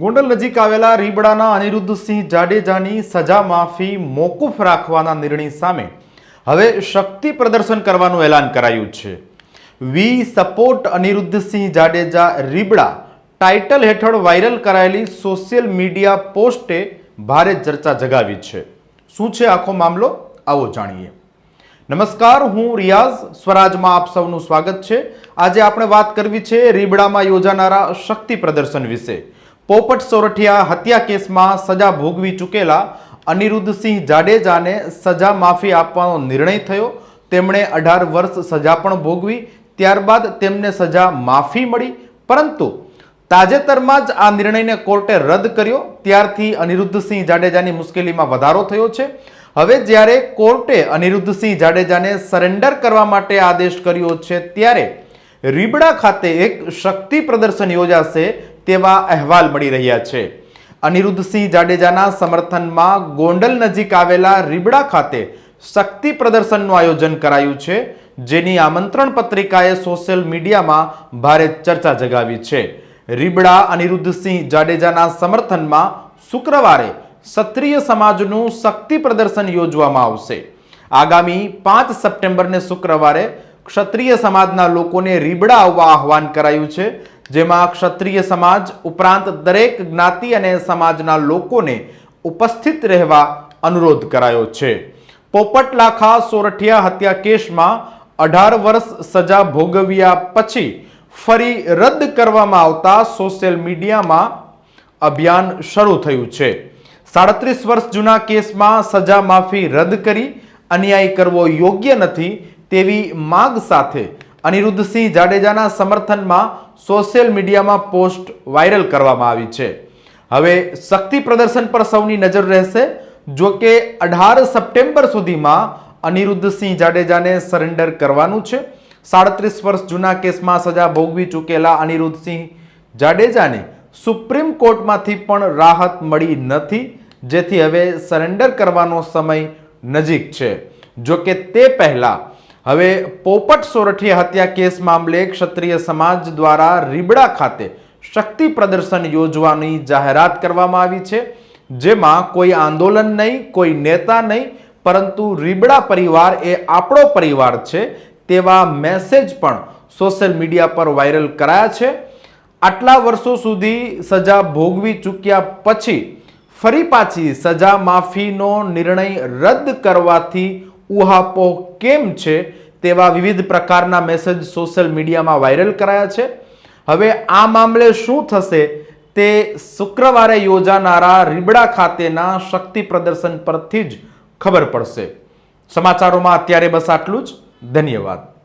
ગોંડલ નજીક આવેલા રીબડાના અનિરુદ્ધસિંહ જાડેજાની સજા માફી મોકૂફ રાખવાના નિર્ણય સામે હવે શક્તિ પ્રદર્શન કરવાનું એલાન કરાયું છે. We support Anirudhsinh Jadeja Ribada title હેઠળ વાયરલ કરાયેલી સોશિયલ મીડિયા પોસ્ટે ભારે ચર્ચા જગાવી છે. શું છે આખો મામલો? આવો જાણીએ. નમસ્કાર, હું રિયાઝ, સ્વરાજમાં આપ સૌનું સ્વાગત છે. આજે આપણે વાત કરવી છે રીબડામાં યોજાનારા શક્તિ પ્રદર્શન વિશે. પોપટ સોરઠિયા હત્યા કેસમાં સજા ભોગવી ચૂકેલા અનિરુદ્ધસિંહ જાડેજાને સજા માફી આપવાનો નિર્ણય થયો. તેમણે અઢાર વર્ષ સજા પણ ભોગવી, ત્યારબાદ તેમને સજા માફી મળી. પરંતુ તાજેતરમાં જ આ નિર્ણયને કોર્ટે રદ કર્યો. ત્યારથી અનિરુદ્ધસિંહ જાડેજાની મુશ્કેલીમાં વધારો થયો છે. હવે જ્યારે કોર્ટે અનિરુદ્ધસિંહ જાડેજાને સરેન્ડર કરવા માટે આદેશ કર્યો છે, ત્યારે રીબડા ખાતે એક શક્તિ પ્રદર્શન યોજાશે. તેવા અહેવાલ મળી રહ્યા છે. અનિરુદ્ધસિંહ જાડેજાના સમર્થનમાં ગોંડલ નજીક આવેલા રીબડા ખાતે શક્તિ પ્રદર્શનનું આયોજન કરાયું છે, જેની આમંત્રણ પત્રિકાએ સોશિયલ મીડિયામાં ભારે ચર્ચા જગાવી છે. રીબડા અનિરુદ્ધસિંહ જાડેજાના સમર્થનમાં શુક્રવારે ક્ષત્રિય સમાજનું શક્તિ પ્રદર્શન યોજવામાં આવશે. આગામી પાંચ સપ્ટેમ્બરને શુક્રવારે ક્ષત્રિય સમાજના લોકોને રીબડા આવવા આહવાન કરાયું છે જેમાં ક્ષત્રિય સમાજ ઉપરાંત દરેક જ્ઞાતિ અને સમાજના લોકોને ઉપસ્થિત રહેવા અનુરોધ કરાયો છે. પોપટલાખા સોરઠિયા હત્યા કેસમાં અઢાર વર્ષ સજા ભોગવ્યા પછી ફરી રદ કરવામાં આવતા સોશિયલ મીડિયામાં અભિયાન શરૂ થયું છે. સાડત્રીસ વર્ષ જૂના કેસમાં સજા માફી રદ કરી અન્યાય કરવો યોગ્ય નથી તેવી માગ સાથે અનિરુદ્ધસિંહ જાડેજાના સમર્થનમાં સોશિયલ મીડિયામાં પોસ્ટ વાયરલ કરવામાં આવી છે. હવે શક્તિ પ્રદર્શન પર સૌની નજર રહેશે. જો કે અઢાર સપ્ટેમ્બર સુધીમાં અનિરુદ્ધસિંહ જાડેજાને સરેન્ડર કરવાનું છે. સાડત્રીસ વર્ષ જૂના કેસમાં સજા ભોગવી ચૂકેલા અનિરુદ્ધસિંહ જાડેજાને સુપ્રીમ કોર્ટમાંથી પણ રાહત મળી નથી, જેથી હવે સરેન્ડર કરવાનો સમય નજીક છે. જો કે તે પહેલા હવે પોપટ સોરઠિયા હત્યા કેસ મામલે ક્ષત્રિય સમાજ દ્વારા રીબડા ખાતે શક્તિ પ્રદર્શન યોજવાની જાહેરાત કરવામાં આવી છે. જેમાં કોઈ આંદોલન નહીં, કોઈ નેતા નહીં, પરંતુ રીબડા પરિવાર એ આપણો પરિવાર છે તેવા મેસેજ પણ સોશિયલ મીડિયા પર વાયરલ કરાયા છે. આટલા વર્ષો સુધી સજા ભોગવી ચૂક્યા પછી ફરી પાછી સજા માફીનો નિર્ણય રદ કરવાથી ઉહાપોહ કેમ છે તેવા વિવિધ પ્રકારના મેસેજ સોશિયલ મીડિયામાં વાયરલ કરાયા છે. હવે આ મામલે શું થશે તે શુક્રવારે યોજાનારા રીબડા ખાતેના શક્તિ પ્રદર્શન પરથી જ ખબર પડશે. સમાચારોમાં અત્યારે બસ આટલું જ. ધન્યવાદ.